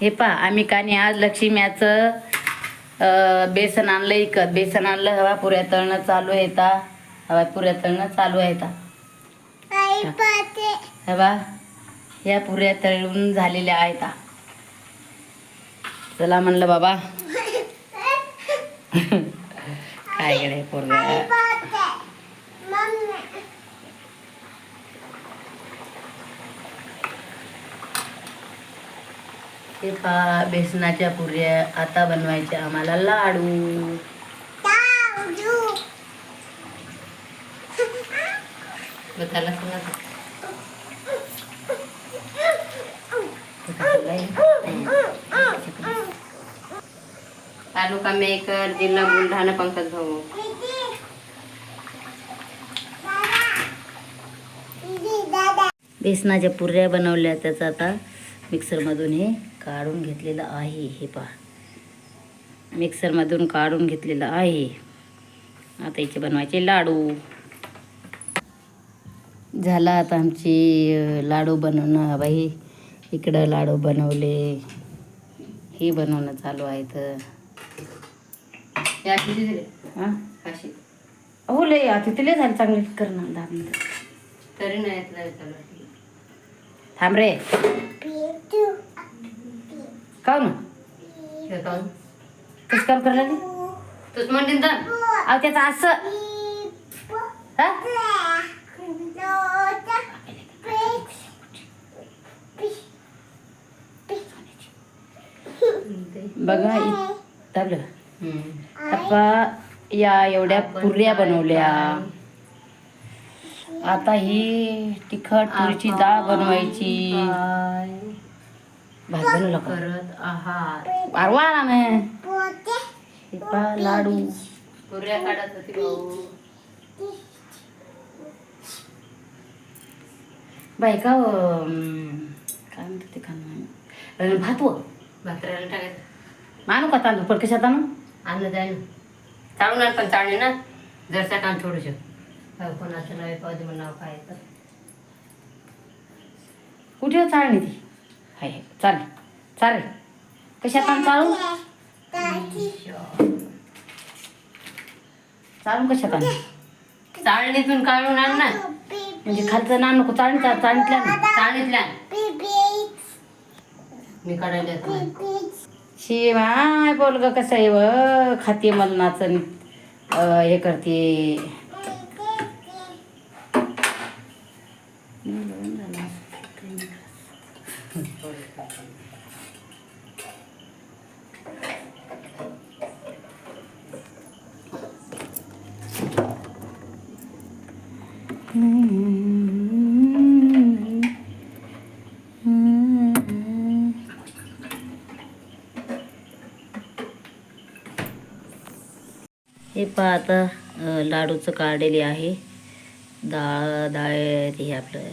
हे पा आम्ही कानी आज लक्ष्म्याचं अं, बेसन आणलं इकत. बेसन आणलं हवा पुऱ्या तळणं चालू आहे ता. हवा पुऱ्या तळणं चालू आहे ता. हवा या पुऱ्या तळून झालेल्या आहेत. चला म्हणलं बाबा. काय गडे पोरगा हे पा बेसनाच्या पुऱ्या आता बनवायच्या आम्हाला लाडू. बताला? तालुका मेकर जिल्हा बुलढाणा पंकज भाऊ. बेसनाच्या पुऱ्या बनवल्या त्याचं आता. मिक्सरमधून हे काढून घेतलेलं आहे हे पहा. मिक्सरमधून काढून घेतलेलं आहे. आता याचे बनवायचे लाडू. झाला आता आमची लाडू बनवणं. बाई इकडं लाडू बनवले. हे बनवणं चालू आहे तर हां अशी हो? लय आता तिला झालं चांगले कर ना दहा मिनिटं तरी नाही थांब रे. का ना कसं काम करायला लागली? तूच म्हणते तर. अहो त्याचं असं. हा? बघा इ- दाबलं पप्पा या एवढ्या पुऱ्या बनवल्या. आता ही तिखट तुरीची डाळ बनवायची. भात बनवला करत आहात अरवा ना हे पहा, लाडू. पुऱ्या काढत होती भाऊ. बाई का अं, काय म्हणते ते खाणं भात व भाकऱ्याला टाकायचं. मानू का तांदूळ? पण कशात आणू? आणलं ना चाळून आण पण चाळणे ना. जरसा कान थोडंसं. हो, कोणाचं नाव पाहू दे नाव काय तर कुठे चालणी ती? हाय चालेल चालेल कशात आण चालू? चालून कशात आण चाळणीतून काढून आण ना. म्हणजे खालचं ना नको चालणी चा- चाळणीतल्या. चाळणीतल्या. मी काढायला नाही. शिवाय बोल ग कसं आहे व? खाते मलनाचं. अं, हे करते. हे पहा आता लाडूचं काढलेले आहे. डाळ डाळ हे आपलं.